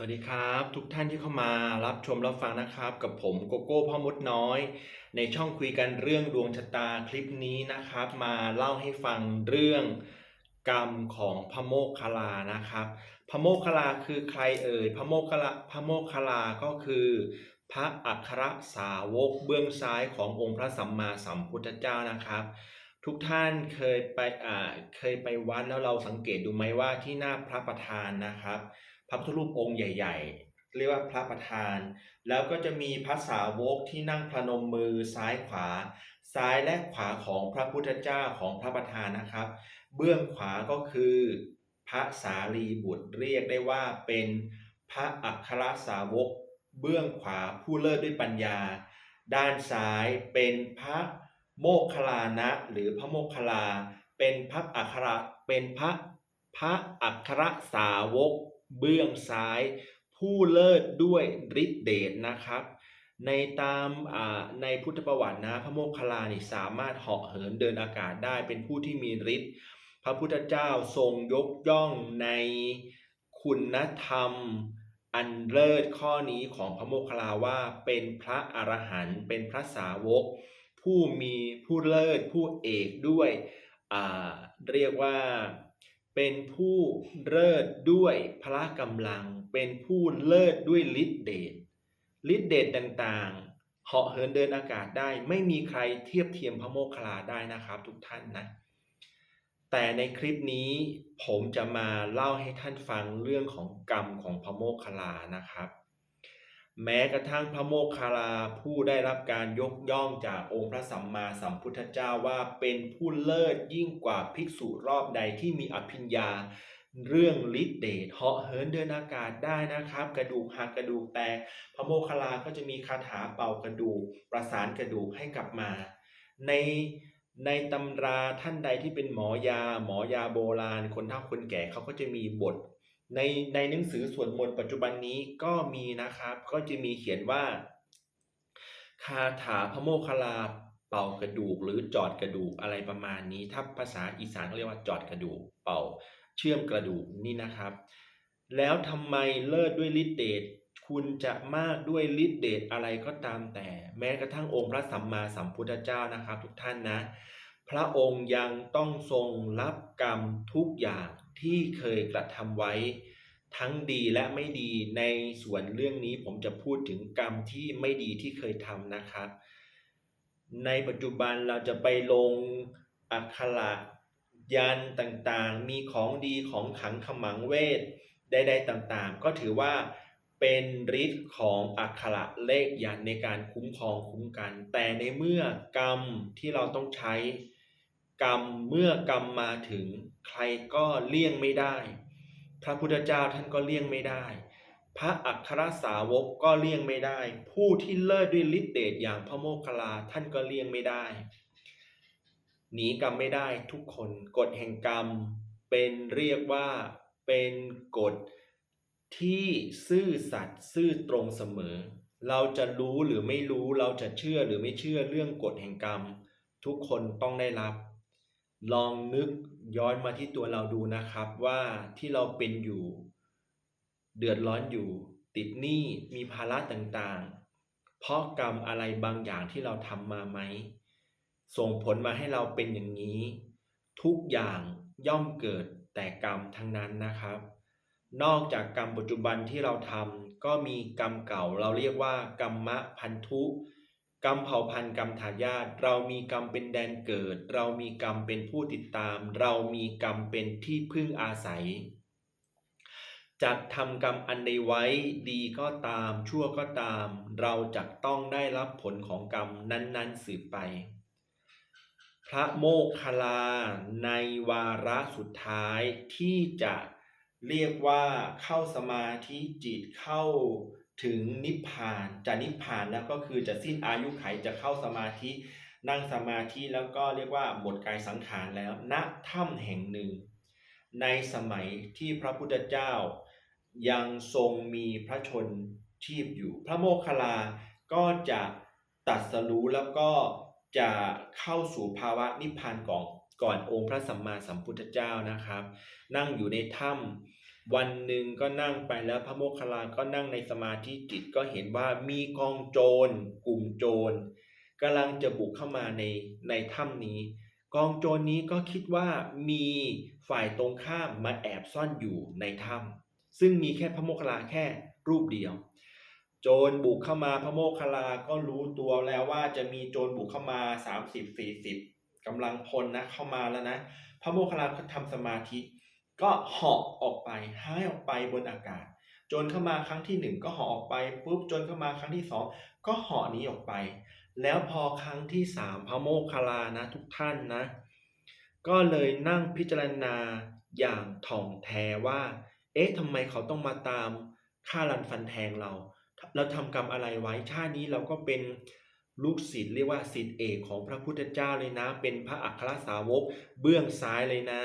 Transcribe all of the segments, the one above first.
สวัสดีครับทุกท่านที่เข้ามารับชมรับฟังนะครับ กับผมโกโก้พ่อมดน้อย ในช่องคุยกันเรื่องดวงชะตาคลิปนี้นะครับ มาเล่าให้ฟังเรื่องกรรมของพระโมคคัลลานะครับพระโมคคัลลาคือใครเอ่ยพระโมคคัลลาพระโมคคัลลาก็คือ พระอัครสาวกเบื้องซ้ายขององค์พระสัมมาสัมพุทธเจ้านะครับ ทุกท่านเคยไปอ่าเคยไปวัดแล้วเราสังเกตดูไหมว่าที่หน้าพระประธานนะครับ พระพุทธรูปองค์ใหญ่ ๆ เรียกว่าพระประธาน แล้วก็จะมีพระสาวกที่นั่งพนมมือซ้ายขวา ซ้ายและขวาของพระพุทธเจ้าของพระประธานนะครับ เบื้องขวาก็คือ พระสารีบุตรเรียกได้ว่าเป็นพระอัครสาวก เบื้องขวาผู้เลิศด้วยปัญญา ด้านซ้ายเป็นพระโมคคลลานะหรือพระโมคคัลลา เป็นพระอัครเป็นพระพระอัครสาวก เบื้องซ้าย ผู้เลิศด้วยฤทธิเดชนะครับ ในตามในพุทธประวัตินะพระโมคคัลลานี่สามารถเหาะเหินเดินอากาศได้เป็นผู้ที่มีฤทธิ์พระพุทธเจ้าทรงยกย่องในคุณธรรมอันเลิศข้อนี้ของพระโมคคัลลาว่าเป็นพระอรหันต์เป็นพระสาวก ผู้มีผู้เลิศผู้เอกด้วยเรียกว่า เป็นผู้เลิศด้วยพละกำลัง เป็นผู้เลิศด้วยฤทธิเดชฤทธิเดชต่างๆ เหาะเหินเดินอากาศได้ ไม่มีใครเทียบเทียมพระโมคคัลลาได้นะครับทุกท่านนะ แต่ในคลิปนี้ผมจะมาเล่าให้ท่านฟังเรื่องของกรรมของพระโมคคัลลานะครับ แม้กระทั่งพระโมคคัลลาผู้ได้รับการยกย่องจากองค์พระสัมมาสัมพุทธเจ้าว่าเป็นผู้เลิศยิ่งกว่าภิกษุรอบใดที่มีอภิญญา เรื่องฤทธิเดชเหาะเหินเดินอากาศได้นะครับ กระดูกหักกระดูกแตกพระโมคคัลลาก็จะมีคาถาเป่ากระดูก ประสานกระดูกให้กลับมา ในในตำราท่านใดที่เป็นหมอยา หมอยาโบราณ คนเฒ่าคนแก่เขาก็จะมีบท ในในหนังสือสวดมนต์ปัจจุบันนี้ก็มีนะครับ ก็จะมีเขียนว่า คาถาพระโมคคัลลาเป่ากระดูก หรือจอดกระดูกอะไรประมาณนี้ ถ้าภาษาอีสานเรียกว่าจอดกระดูก เป่า เชื่อมกระดูกนี่นะครับ แล้วทำไมเลิศด้วยฤทธิเดชคุณจะมากด้วยฤทธิเดชอะไรก็ตามแต่ แม้กระทั่งองค์พระสัมมาสัมพุทธเจ้านะครับ ทุกท่านนะ พระองค์ยังต้องทรงรับกรรมทุกอย่าง ที่เคยกระทำไว้ทั้งดีและไม่ดีในส่วนเรื่องนี้ผมจะพูดถึงกรรมที่ไม่ดีที่เคยทำนะครับ ในปัจจุบันเราจะไปลงอักขระยันต่างๆ มีของดีของขังขมังเวทใดๆต่างๆ ก็ถือว่าเป็นฤทธิ์ของอักขระเลขยันในการคุ้มครองคุ้มกัน แต่ในเมื่อกรรมที่เราต้องใช้ กรรมเมื่อกรรมมาถึงใครก็เลี่ยงไม่ได้ พระพุทธเจ้าท่านก็เลี่ยงไม่ได้ พระอัครสาวกก็เลี่ยงไม่ได้ ผู้ที่เลิศด้วยฤทธิเดชอย่างพระโมคคัลลาท่านก็เลี่ยงไม่ได้ หนีกรรมไม่ได้ทุกคนกฎแห่งกรรม เป็นเรียกว่าเป็นกฎที่ซื่อสัตย์ซื่อตรงเสมอ เราจะรู้หรือไม่รู้เราจะเชื่อหรือไม่เชื่อเรื่องกฎแห่งกรรม ทุกคนต้องได้รับ ลองนึกย้อนมาที่ตัวเราดูนะครับว่าที่เราเป็นอยู่ เดือดร้อนอยู่ ติดหนี้มีภาระต่างๆ เพราะกรรมอะไรบางอย่างที่เราทำมาไหม ส่งผลมาให้เราเป็นอย่างนี้ ทุกอย่างย่อมเกิดแต่กรรมทั้งนั้นนะครับ นอกจากกรรมปัจจุบันที่เราทำก็มีกรรมเก่าเราเรียกว่ากรรมะพันธุ กรรมเผ่าพันธุ์กรรมทายาทเรามีกรรมเป็นแดนเกิด เรามีกรรมเป็นผู้ติดตาม เรามีกรรมเป็นที่พึ่งอาศัยจะทำกรรมอันใดไว้ดีก็ตาม ชั่วก็ตาม เราจะต้องได้รับผลของกรรมนั้นๆสืบไป พระโมคคัลลาในวาระสุดท้ายที่จะเรียกว่าเข้าสมาธิจิตเข้า ถึงนิพพานจะนิพพานแล้วก็คือจะสิ้นอายุไขจะเข้าสมาธิ นั่งสมาธิแล้วก็เรียกว่าหมดกายสังขารแล้วณถ้ำแห่งหนึ่ง ในสมัยที่พระพุทธเจ้า ยังทรงมีพระชนชีพอยู่ พระโมคคัลลาก็จะตัดสรู้แล้วก็จะเข้าสู่ภาวะนิพพานก่อนก่อนองค์พระสัมมาสัมพุทธเจ้านะครับ นั่งอยู่ในถ้ำ วันหนึ่งก็นั่งไปแล้วพระโมคคัลลาก็นั่งในสมาธิจิตก็เห็นว่ามีกองโจร กลุ่มโจรกำลังจะบุกเข้ามาในในถ้ำนี้ กองโจรนี้ก็คิดว่ามีฝ่ายตรงข้ามมาแอบซ่อนอยู่ในถ้ำซึ่งมีแค่พระโมคคัลลาแค่รูปเดียว โจรบุกเข้ามาพระโมคคัลลาก็รู้ตัวแล้วว่าจะมีโจรบุกเข้ามา 30-40กำลังพลนะเข้ามาแล้วนะ พระโมคคัลลาก็ทำสมาธิ ก็เหาะออกไปหายออกไปบนอากาศจรเข้ามาครั้งที่หนึ่งก็เหาะออกไปปุ๊บจรเข้ามาครั้งที่สองก็เหาะหนี้ออกไป แล้วพอครั้งที่สามพระโมคคัลลานะทุกท่านนะ ก็เลยนั่งพิจารณาอย่างถ่องแท้ว่า เอ๊ะทำไมเขาต้องมาตามฆ่ารันฟันแทงเรา เราทำกรรมอะไรไว้ชาตินี้เราก็เป็นลูกศิษย์เรียกว่าศิษย์เอกของพระพุทธเจ้าเลยนะ เป็นพระอัครสาวกเบื้องซ้ายเลยนะ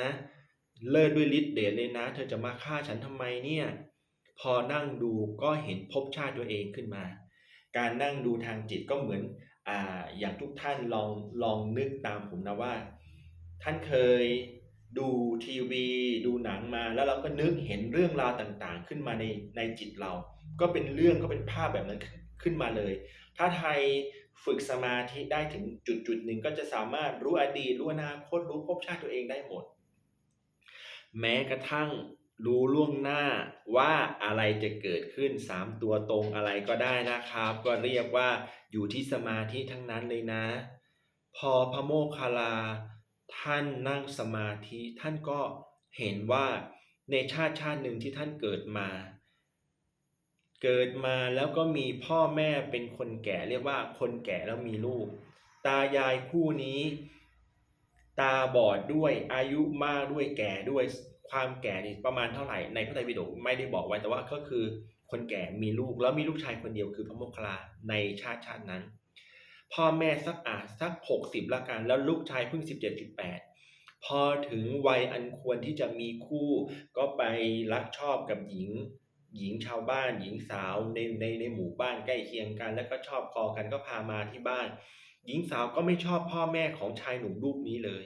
เลิศด้วยฤทธิ์เดชเลยนะ เธอจะมาฆ่าฉันทำไมเนี่ย พอนั่งดูก็เห็นภพชาติตัวเองขึ้นมา การนั่งดูทางจิตก็เหมือนอ่าอย่างทุกท่านลองลองนึกตามผมนะว่า ท่านเคยดูทีวี ดูหนังมาแล้วเราก็นึกเห็นเรื่องราวต่างๆ ขึ้นมาในในจิตเรา ก็เป็นเรื่องก็เป็นภาพแบบนั้นขึ้นมาเลย ถ้าไทยฝึกสมาธิได้ถึงจุดจุดหนึ่งก็จะสามารถรู้อดีตรู้อนาคตรู้ภพชาติตัวเองได้หมด แม้กระทั่งรู้ล่วงหน้าว่าอะไรจะเกิดขึ้นสามตัวตรงอะไรก็ได้นะครับ ก็เรียกว่าอยู่ที่สมาธิทั้งนั้นเลยนะ พอพระโมคคัลลา ท่านนั่งสมาธิท่านก็เห็นว่าในชาติชาติหนึ่งที่ท่านเกิดมา เกิดมาแล้วก็มีพ่อแม่เป็นคนแก่เรียกว่าคนแก่แล้วมีลูก ตายายคู่นี้ ตาบอดด้วยอายุมากด้วยแก่ด้วยความแก่นี่ประมาณเท่าไหร่ในพระไตรปิฎกไม่ได้บอกไว้แต่ว่าก็คือคนแก่มีลูกแล้วมีลูกชายคนเดียวคือพระโมคคัลลาในชาติชาตินั้น พ่อแม่สักอาจสักหกสิบละกันแล้วลูกชายเพิ่งสิบเจ็ดสิบแปดพอถึงวัยอันควรที่จะมีคู่ก็ไปรักชอบกับหญิง หญิงชาวบ้าน หญิงสาวในในในหมู่บ้านใกล้เคียงกัน แล้วก็ชอบคอกันก็พามาที่บ้าน หญิงสาวก็ไม่ชอบพ่อแม่ของชายหนุ่มรูปนี้เลย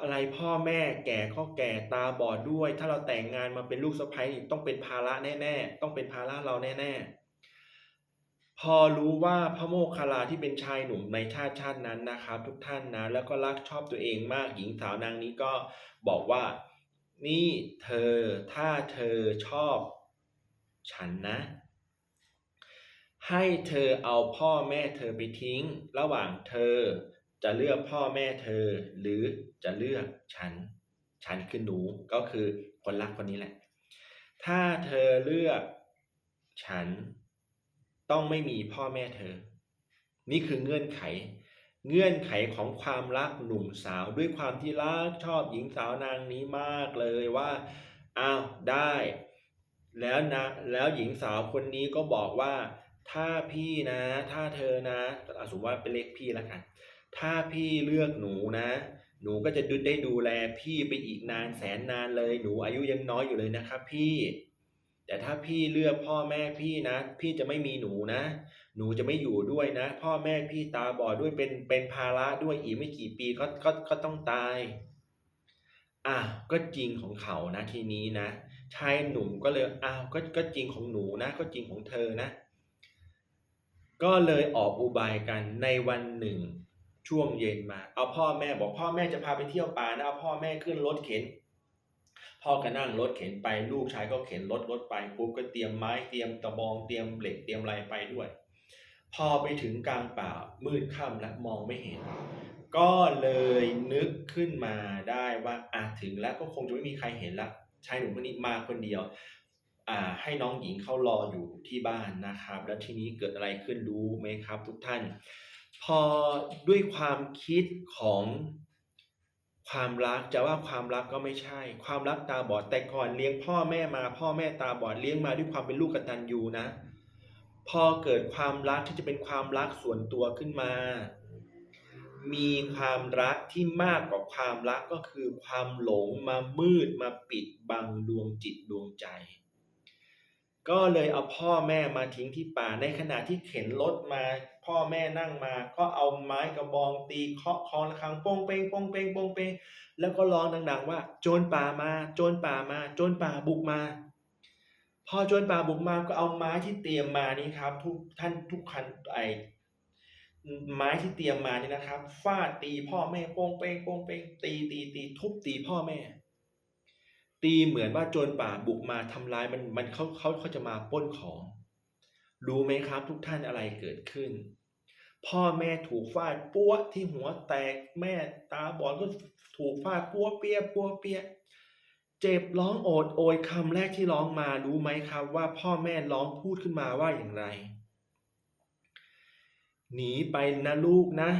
อะไรพ่อแม่แก่ก็แก่ตาบอดด้วย ถ้าเราแต่งงานมาเป็นลูกสะใภ้ต้องเป็นภาระแน่ๆ ต้องเป็นภาระเราแน่ๆ พอรู้ว่าพระโมคคัลลาที่เป็นชายหนุ่มในชาติชาตินั้นนะครับ ทุกท่านนะ แล้วก็รักชอบตัวเองมากหญิงสาวนางนี้ก็บอกว่านี่เธอถ้าเธอชอบ ฉันนะ ให้เธอเอาพ่อแม่เธอไปทิ้ง ระหว่างเธอจะเลือกพ่อแม่เธอ หรือจะเลือกฉัน ฉันคือหนูก็คือคนรักคนนี้แหละ ถ้าเธอเลือกฉันต้องไม่มีพ่อแม่เธอ นี่คือเงื่อนไข เงื่อนไขของความรักหนุ่มสาวด้วยความที่รักชอบหญิงสาวนางนี้มากเลยว่าอ้าวได้ แล้วนะแล้วหญิงสาวคนนี้ก็บอกว่า ถ้าพี่นะ ถ้าเธอนะอะสมมติว่าเป็นเลขพี่แล้วกัน ถ้าพี่เลือกหนูนะ หนูก็จะดูได้ดูแลพี่ไปอีกนานแสนนานเลย หนูอายุยังน้อยอยู่เลยนะครับพี่ แต่ถ้าพี่เลือกพ่อแม่พี่นะ พี่จะไม่มีหนูนะ หนูจะไม่อยู่ด้วยนะ พ่อแม่พี่ตาบอดด้วยเป็นเป็นภาระด้วยอีกไม่กี่ปีก็ก็ก็ต้องตาย อะก็จริงของเขานะทีนี้นะชายหนุ่มก็เลยอ้าวก็ก็จริงของหนูนะ ก็จริงของเธอนะ ก็เลยออกอุบายกันในวันหนึ่ง ช่วงเย็นมา เอาพ่อแม่บอกพ่อแม่จะพาไปเที่ยวป่านะเอาพ่อแม่ขึ้นรถเข็น พ่อก็นั่งรถเข็นไปลูกชายก็เข็นรถรถไปปุ๊บก็เตรียมไม้เตรียมตะบองเตรียมเหล็กเตรียมอะไรไปด้วย พอไปถึงกลางป่ามืดค่ำและมองไม่เห็น ก็เลยนึกขึ้นมาได้ว่าอะถึงแล้วก็คงจะไม่มีใครเห็นละชายหนุ่มคนนี้มาคนเดียว ให้น้องหญิงเขารออยู่ที่บ้านนะครับ แล้วทีนี้เกิดอะไรขึ้นรู้ไหมครับ ทุกท่าน พอด้วยความคิดของความรักจะว่าความรักก็ไม่ใช่ ความรักตาบอดแต่ก่อนเลี้ยงพ่อแม่มาพ่อแม่ตาบอดเลี้ยงมาด้วยความเป็นลูกกตัญญูนะ พอเกิดความรักที่จะเป็นความรักส่วนตัวขึ้นมา มีความรักที่มากกว่าความรักก็คือความหลงมามืดมาปิดบังดวงจิตดวงใจ ก็เลยเอาพ่อแม่มาทิ้งที่ป่า ในขณะที่เข็นรถมา พ่อแม่นั่งมา ก็เอาไม้กระบองตีเคาะคองระฆังโป้งเป้งโป้งเป้งโป้งเป้งแล้วก็ร้องดัง ๆ ว่า โจรป่ามา โจรป่ามา โจรป่าบุกมา พอโจรป่าบุกมาก็เอาไม้ที่เตรียมมานี่ครับ ทุกท่านทุกคันไอไม้ที่เตรียมมานี่นะครับฟาดตีพ่อแม่โป้งเป้งโป้งเป้งตีตีตีทุบตีพ่อแม่ ตีเหมือนว่าโจรป่าบุกมาทำร้ายมันมันเขาเขาเขาจะมาป้นของรู้ไหมครับ ทุกท่านอะไรเกิดขึ้น พ่อแม่ถูกฟาดปั้วที่หัวแตกแม่ตาบอดก็ถูกฟาดปั้วเปียปั้วเปียเจ็บร้องโอดโอยคำแรกที่ร้องมารู้ไหมครับ ว่าพ่อแม่ร้องพูดขึ้นมาว่าอย่างไร หนีไปนะลูกนะ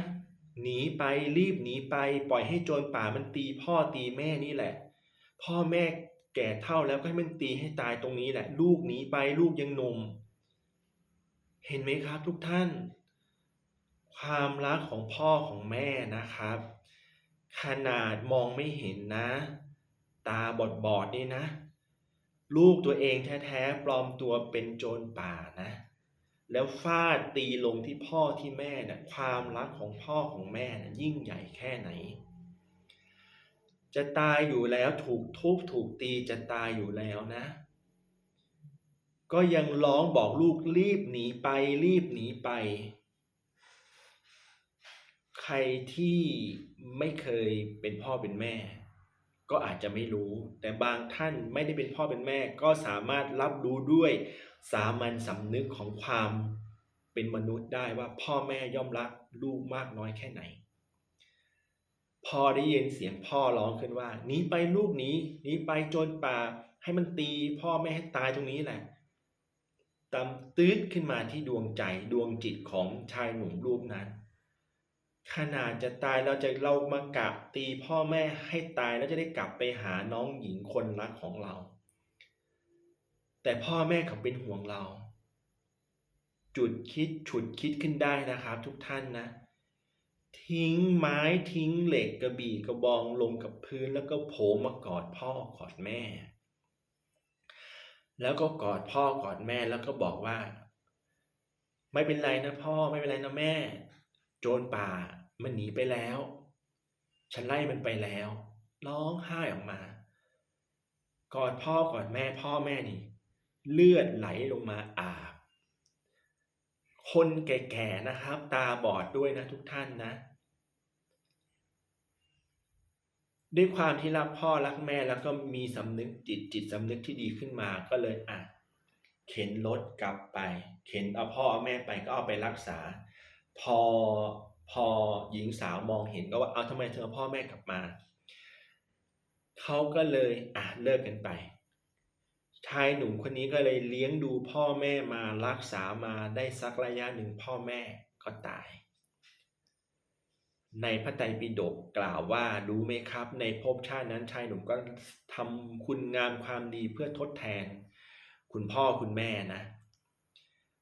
หนีไปรีบหนีไป ปล่อยให้โจรป่ามันตีพ่อตีแม่นี่แหละ พ่อแม่แก่เท่าแล้วก็ให้มันตีให้ตายตรงนี้แหละ ลูกหนีไปลูกยังหนมเห็นไหมครับทุกท่าน ความรักของพ่อของแม่นะครับ ขนาดมองไม่เห็นนะ ตาบอดบอดๆนี่นะ ลูกตัวเองแท้ๆปลอมตัวเป็นโจรป่านะ แล้วฟาดตีลงที่พ่อที่แม่นะ่ะความรักของพ่อของแม่นะยิ่งใหญ่แค่ไหน จะตายอยู่แล้วถูกทุบถูกตีจะตายอยู่แล้วนะ ก็ยังร้องบอกลูกรีบหนีไปรีบหนีไป ใครที่ไม่เคยเป็นพ่อเป็นแม่ ก็อาจจะไม่รู้ แต่บางท่านไม่ได้เป็นพ่อเป็นแม่ก็สามารถรับรู้ด้วยสามัญสำนึกของความเป็นมนุษย์ได้ว่าพ่อแม่ย่อมรักลูกมากน้อยแค่ไหน พอได้ยินเสียงพ่อร้องขึ้นว่าหนีไปลูกหนีหนีไปโจรป่า ให้มันตีพ่อแม่ให้ตายตรงนี้แหละตำตืดขึ้นมาที่ดวงใจดวงจิตของชายหนุ่มรูปนั้น ขนาดจะตายเราจะเรามากะตีพ่อแม่ให้ตายแล้วจะได้กลับไปหาน้องหญิงคนรักของเรา แต่พ่อแม่เขาเป็นห่วงเรา จุดคิดฉุดคิดขึ้นได้นะครับทุกท่านนะ ทิ้งไม้ทิ้งเหล็กกระบี่กระบองลงกับพื้นแล้วก็โผล่มากอดพ่อกอดแม่ แล้วก็กอดพ่อกอดแม่แล้วก็บอกว่า ไม่เป็นไรนะพ่อไม่เป็นไรนะแม่ โจรป่ามันหนีไปแล้ว ฉันไล่มันไปแล้ว ร้องไห้ออกมากอดพ่อกอดแม่พ่อแม่นี่ เลือดไหลลงมาอาบ คนแก่ๆนะครับ ตาบอดด้วยนะทุกท่านนะ ด้วยความที่รักพ่อรักแม่แล้วก็มีสำนึกจิตจิตสำนึกที่ดีขึ้นมาก็เลยอะเข็นรถกลับไป เข็นเอาพ่อเอาแม่ไปก็เอาไปรักษา พอพอหญิงสาวมองเห็นก็ว่าเอาทำไมเธอพ่อแม่กลับมาเขาก็เลยอะเลิกกันไป ชายหนุ่มคนนี้ก็เลยเลี้ยงดูพ่อแม่มารักษามาได้สักระยะหนึ่งพ่อแม่ก็ตาย ในพระไตรปิฎกกล่าวว่ารู้ไหมครับ ในภพชาตินั้นชายหนุ่มก็ทำคุณงามความดีเพื่อทดแทน คุณพ่อคุณแม่นะ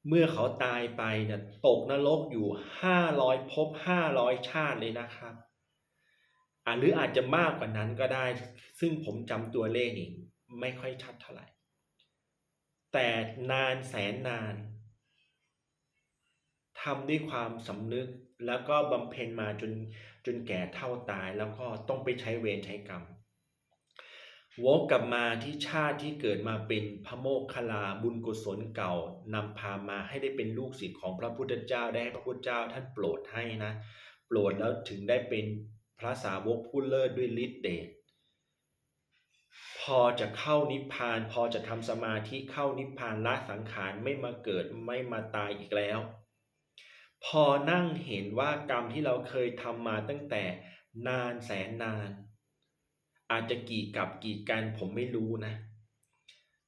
เมื่อเขาตายไปเนี่ยตกนรกอยู่ห้าร้อยภพห้าร้อยชาติเลยนะครับอหรืออาจจะมากกว่านั้นก็ได้ ซึ่งผมจำตัวเลขนี่ไม่ค่อยชัดเท่าไหร่ แต่นานแสนนานทำด้วยความสำนึกแล้วก็บำเพ็ญมาจนจนแก่เท่าตายแล้วก็ต้องไปใช้เวรใช้กรรมวกกลับมาที่ชาติที่เกิดมาเป็นพระโมคคัลลาบุญกุศลเก่านำพามาให้ได้เป็นลูกศิษย์ของพระพุทธเจ้าได้ให้พระพุทธเจ้าท่านโปรดให้นะ โปรดแล้วถึงได้เป็นพระสาวกผู้เลิศด้วยฤทธิ์เดช พอจะเข้านิพพาน พอจะทำสมาธิเข้านิพพานละสังขารไม่มาเกิดไม่มาตายอีกแล้ว พอนั่งเห็นว่ากรรมที่เราเคยทำมาตั้งแต่นานแสนนาน อาจจะกี่กับกี่กันผมไม่รู้นะ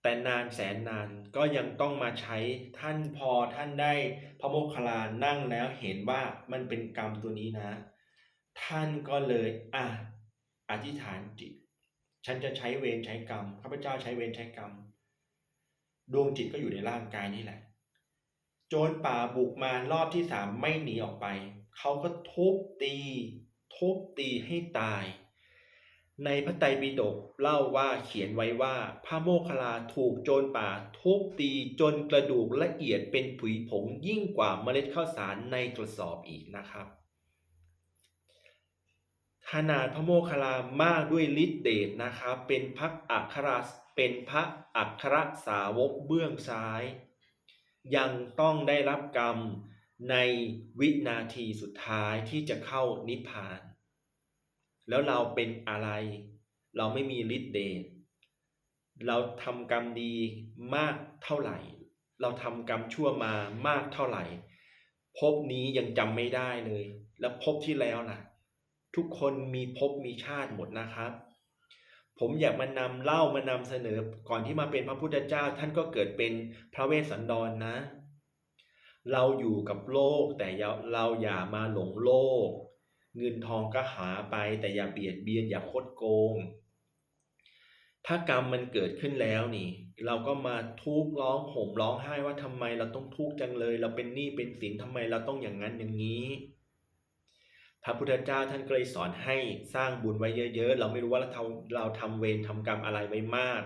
แต่นานแสนนานก็ยังต้องมาใช้ท่านพอท่านได้พระโมคคัลลานั่งแล้วเห็นว่ามันเป็นกรรมตัวนี้นะ ท่านก็เลยอะอธิษฐานจิต ฉันจะใช้เวรใช้กรรมข้าพเจ้าใช้เวรใช้กรรม ดวงจิตก็อยู่ในร่างกายนี่แหละ โจรป่าบุกมารอบที่สามไม่หนีออกไป เขาก็ทุบตี ทุบตีให้ตาย ในพระไตรปิฎกเล่าว่าเขียนไว้ว่าพระโมคคัลลาถูกโจรป่า ทุบตีจนกระดูกละเอียดเป็นผุยผงยิ่งกว่าเมล็ดข้าวสารในกระสอบอีกนะครับ ขนาดพระโมคคัลลามากด้วยฤทธิเดชนะครับ เป็นพระอัครเป็นพระอัครสาวกเบื้องซ้าย ยังต้องได้รับกรรมในวินาทีสุดท้ายที่จะเข้านิพพาน แล้วเราเป็นอะไร เราไม่มีฤทธิ์เดชเราทำกรรมดีมากเท่าไหร่ เราทำกรรมชั่วมามากเท่าไหร่ภพนี้ยังจำไม่ได้เลย แล้วภพที่แล้วล่ะ ทุกคนมีภพมีชาติหมดนะครับ ผมอยากมานำเล่ามานำเสนอก่อนที่มาเป็นพระพุทธเจ้า ท่านก็เกิดเป็นพระเวสสันดรนนะ เราอยู่กับโลกแต่เราอย่ามาหลงโลก เงินทองก็หาไปแต่อย่าเบียดเบียนอย่าคดโกง ถ้ากรรมมันเกิดขึ้นแล้วนี่ เราก็มาทุกข์ร้องห่มร้องไห้ว่าทำไมเราต้องทุกข์จังเลย เราเป็นหนี้เป็นสินทำไมเราต้องอย่างนั้นอย่างนี้ พระพุทธเจ้าท่านก็เลยสอนให้สร้างบุญไว้เยอะ ๆ เราไม่รู้ว่าเราทำเราทำเวรทำกรรมอะไรไว้มาก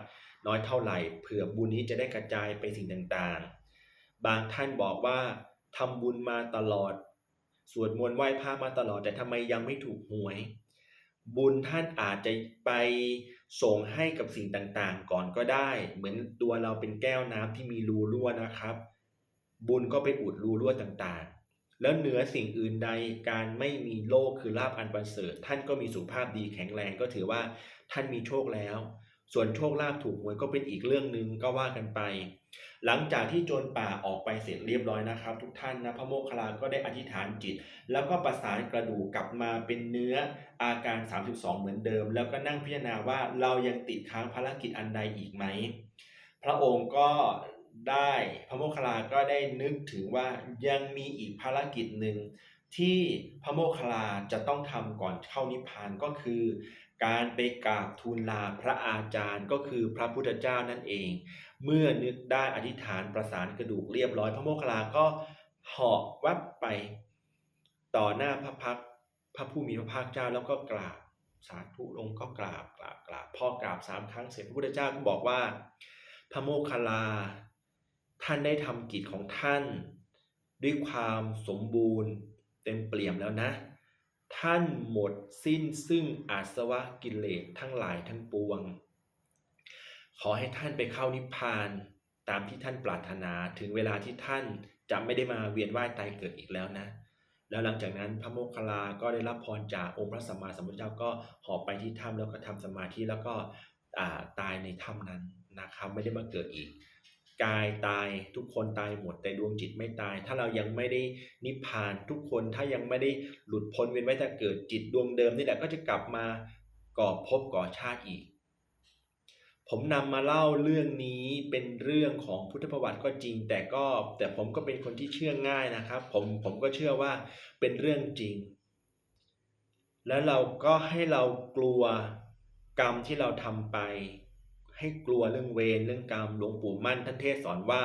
น้อยเท่าไหร่เผื่อบุญนี้จะได้กระจายไปสิ่งต่างๆ บางท่านบอกว่าทำบุญมาตลอด สวดมนต์ไหว้พระมาตลอดแต่ทำไมยังไม่ถูกหวย บุญท่านอาจจะไปส่งให้กับสิ่งต่างๆ ก่อนก็ได้ เหมือนตัวเราเป็นแก้วน้ำที่มีรูรั่วนะครับ บุญก็ไปอุดรูรั่วต่างๆ แล้วเหนือสิ่งอื่นใดการไม่มีโลกคือลาบอันประเสริฐ ท่านก็มีสุขภาพดีแข็งแรงก็ถือว่าท่านมีโชคแล้ว ส่วนโชคลาภถูกหวยก็เป็นอีกเรื่องหนึ่งก็ว่ากันไป หลังจากที่โจรป่าออกไปเสร็จเรียบร้อยนะครับ ทุกท่านนะพระโมคคัลลาก็ได้อธิษฐานจิต แล้วก็ประสานกระดูกกลับมาเป็นเนื้ออาการ 32 เหมือนเดิม แล้วก็นั่งพิจารณาว่าเรายังติดค้างภารกิจอันใดอีกไหมพระองค์ก็ ได้พระโมคคัลลาก็ได้นึกถึงว่ายังมีอีกภารกิจหนึ่งที่พระโมคคัลลาจะต้องทำก่อนเข้านิพพานก็คือ การไปกราบทูลลาพระอาจารย์ก็คือพระพุทธเจ้านั่นเอง เมื่อนึกได้อธิษฐานประสานกระดูกเรียบร้อย พระโมคคัลลาก็เหาะวับไปต่อหน้าพระพักพระผู้มีพระภาคเจ้าแล้วก็กราบสาธุลงก็กราบกราบกราบพอกราบสามครั้งเสร็จพระพุทธเจ้าก็บอกว่าพระโมคคัลลา ท่านได้ทำกิจของท่าน ด้วยความสมบูรณ์เต็มเปี่ยมแล้วนะ ท่านหมดสิ้นซึ่งอาสวะกิเลสทั้งหลายทั้งปวง ขอให้ท่านไปเข้านิพพานตามที่ท่านปรารถนาถึงเวลาที่ท่านจะไม่ได้มาเวียนว่ายตายเกิดอีกแล้วนะ แล้วหลังจากนั้นพระโมคคัลลาก็ได้รับพรจากองค์พระสัมมาสัมพุทธเจ้าก็หอบไปที่ถ้ำแล้วก็ทำสมาธิแล้วก็ตายในถ้ำนั้นนะครับไม่ได้มาเกิดอีก กายตายทุกคนตายหมดแต่ดวงจิตไม่ตาย ถ้าเรายังไม่ได้นิพพานทุกคนถ้ายังไม่ได้หลุดพ้นเวียนว่ายตายเกิดจิตดวงเดิมนี่แหละก็จะกลับมาก่อภพก่อชาติอีก ผมนำมาเล่าเรื่องนี้เป็นเรื่องของพุทธประวัติก็จริง แต่ก็แต่ผมก็เป็นคนที่เชื่อง่ายนะครับ ผมผมก็เชื่อว่าเป็นเรื่องจริง แล้วเราก็ให้เรากลัวกรรมที่เราทำไป ให้กลัวเรื่องเวรเรื่องกรรมหลวงปู่มั่นท่านเทศสอนว่า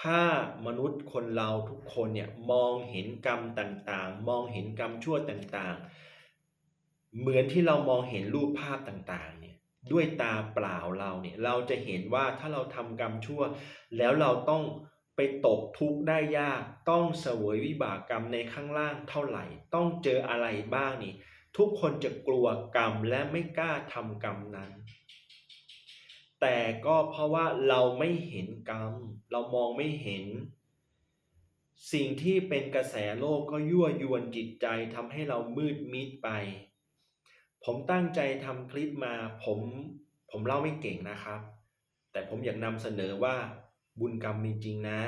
ถ้ามนุษย์คนเราทุกคนเนี่ยมองเห็นกรรมต่างๆ มองเห็นกรรมชั่วต่างๆ เหมือนที่เรามองเห็นรูปภาพต่างๆเนี่ยด้วยตาเปล่าเราเนี่ยเราจะเห็นว่าถ้าเราทำกรรมชั่ว แล้วเราต้องไปตกทุกข์ได้ยาก ต้องเสวยวิบากกรรมในข้างล่างเท่าไหร่ ต้องเจออะไรบ้างนี่ทุกคนจะกลัวกรรมและไม่กล้าทำกรรมนั้น แต่ก็เพราะว่าเราไม่เห็นกรรม เรามองไม่เห็น สิ่งที่เป็นกระแสโลกก็ยั่วยวนจิตใจทำให้เรามืดมิดไป ผมตั้งใจทำคลิปมาผมผมเล่าไม่เก่งนะครับ แต่ผมอยากนำเสนอว่าบุญกรรมมีจริงนะ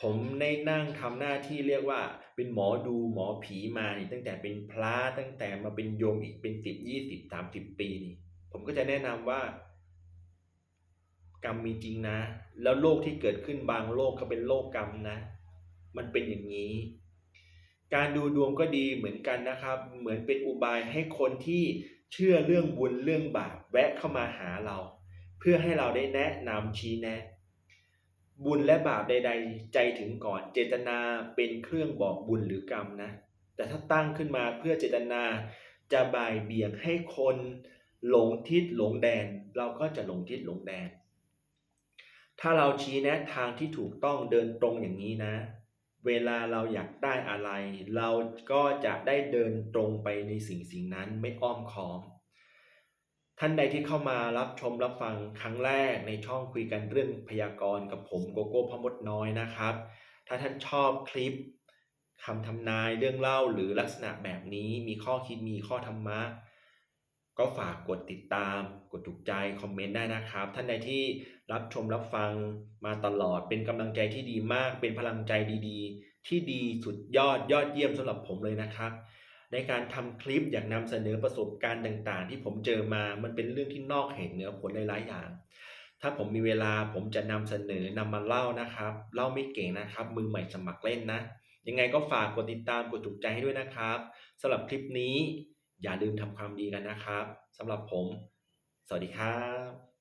ผมได้นั่งทำหน้าที่เรียกว่าเป็นหมอดูหมอผีมานี่ตั้งแต่เป็นพระตั้งแต่มาเป็นโยมอีกเป็นสิบยี่สิบสามสิบปีนี่ผมก็จะแนะนำว่า กรรมมีจริงนะ แล้วโรคที่เกิดขึ้นบางโรคก็เป็นโรคกรรมนะ มันเป็นอย่างนี้ การดูดวงก็ดีเหมือนกันนะครับ เหมือนเป็นอุบายให้คนที่เชื่อเรื่องบุญเรื่องบาปแวะเข้ามาหาเรา เพื่อให้เราได้แนะนำชี้แนะ บุญและบาปใด ๆ ใจถึงก่อนเจตนาเป็นเครื่องบอกบุญหรือกรรมนะ แต่ถ้าตั้งขึ้นมาเพื่อเจตนาจะบ่ายเบี่ยงให้คนหลงทิศหลงแดน เราก็จะหลงทิศหลงแดน ถ้าเราชี้แนะทางที่ถูกต้องเดินตรงอย่างนี้นะ เวลาเราอยากได้อะไร เราก็จะได้เดินตรงไปในสิ่งสิ่งนั้นไม่อ้อมค้อม ท่านใดที่เข้ามารับชมรับฟังครั้งแรกในช่องคุยกันเรื่องพยากรณ์กับผมโกโก้พมดน้อยนะครับ ถ้าท่านชอบคลิปคำทำนายเรื่องเล่าหรือลักษณะแบบนี้มีข้อคิดมีข้อธรรมะ ก็ฝากกดติดตาม กดถูกใจ คอมเมนต์ได้นะครับ ท่านใดที่รับชมรับฟังมาตลอดเป็นกำลังใจที่ดีมาก เป็นพลังใจดีๆ ที่ดีสุดยอดยอดเยี่ยมสำหรับผมเลยนะครับ ในการทำคลิปอยากนำเสนอประสบการณ์ต่างๆ ที่ผมเจอมา มันเป็นเรื่องที่นอกเหตุเหนือผลหลายๆอย่าง ถ้าผมมีเวลาผมจะนำเสนอนำมาเล่านะครับ เล่าไม่เก่งนะครับ มือใหม่สมัครเล่นนะ ยังไงก็ฝากกดติดตามกดถูกใจให้ด้วยนะครับสำหรับคลิปนี้ อย่าลืมทำความดีกันนะครับสำหรับผม สวัสดีครับ